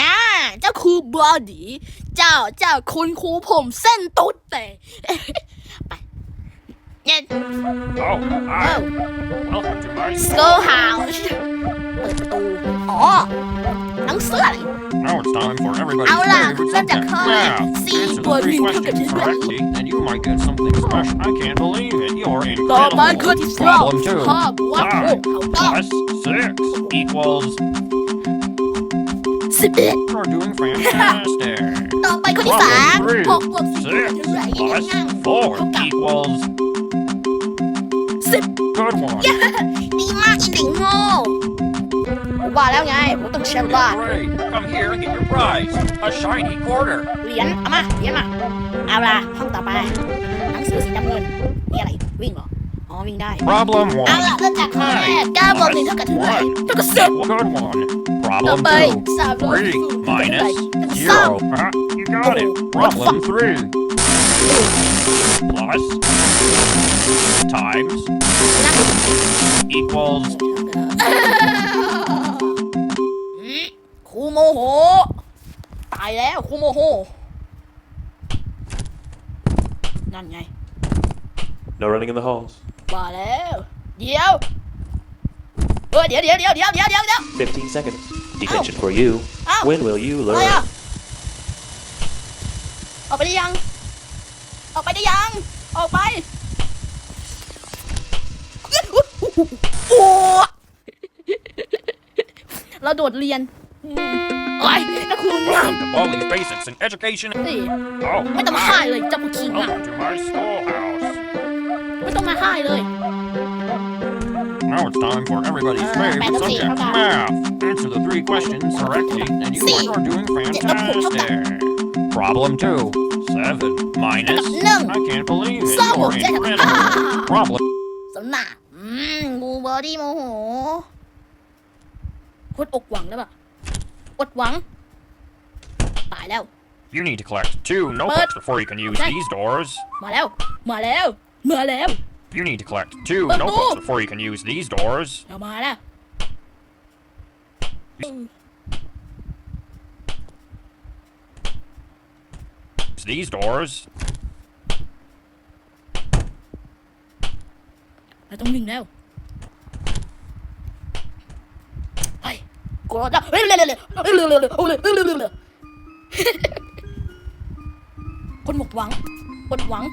ง่าเจ้าครูบอดี เจ้าเจ้าคุณครูผมเส้นตุ๊ดแต่ไปเย็น Oh, hi. Welcome to my ส o ู h เฮาส์เปิดประตูอ๋อหนังเสื้อ Now it's time for everybody's I'll, uh, favorite let the subject. current Yeah, see answer the what three we look at questions this one. correctly, and you might get something special. I can't believe it. You're ต่อ incredible. มาคือที่รอบ Problem two. ภาพวัดโล Five กเขาต้อง plus six equals สิบเอ็ด You're doing fantastic. ต่อไปข้อที่สาม Problem three. หกบวกสี่ Six เท่าไหร่ยัง plus ง่าย four เท่ากับ equals. สิบ Good one. ดีมากอีหลิงโง่ผมว่าแล้วไงผมต้องฉลาด Great. Come here and get your prize. A shiny quarter. เหรียญเอามาเหรียญมาเอาล่ะห้องต่อไปหนังสือสีน้ำเงินนี่อะไรวิ่งเหรออ๋อวิ่งได้ Problem เอา one. ล่ะเริ่มจากข้อแรกเก้าบวกหนึ่งเท่ากับเท่าไหร่เท่ากับสิบ Good one. ต่อ Problem ไป two. สามบวก Three ศูนย์เท่ากับเท่าไหร่ minus เท่ากับสาม zero. Uh, you got it. Problem three. Plus times equals อืมครูโมโห ตายแล้วครูโมโห นั่นไง No running in the halls. ว่าแล้ว เดี๋ยว เออเดี๋ยวเดี๋ยวเดี๋ยวเดี๋ยวเดี๋ยวเดี๋ยวเดี๋ยว 15 seconds. Detention for you. Ow. When will you อะไร learn? อะออกไปได้ยัง ออกไปได้ยัง ออกไปโอ้เราโดดเรียนอืมโอ้ยนักครูงาม welcome to Baldi's Basics in Education. นี่ Oh, ไม่ต้องมาค่ายเลยเจ้าพวกขี้งาม welcome to my schoolhouse. ไม่ต้องมาค่ายเลย Now it's time for everybody's Uh, favorite penalty, subject, hold on. math. Answer the three questions correctly, and you See. are doing hold fantastic. Problem two. Seven minus. No. I can't believe it. Sao You're một cái- incredible. Ah. Problem สนน่ะอืมงูบอดี้โมโหโคตรอกหวังเลยป่ะอดหวัง ตายแล้ว You need to collect two notebooks before you can use Okay. these doors. มาแล้ว มาแล้ว มาแล้ว you need to collect two but oh! notebooks no. before you can use these doors. No matter. These doors. I don't even know. Hi. God. Con một quẳng. Con quẳng.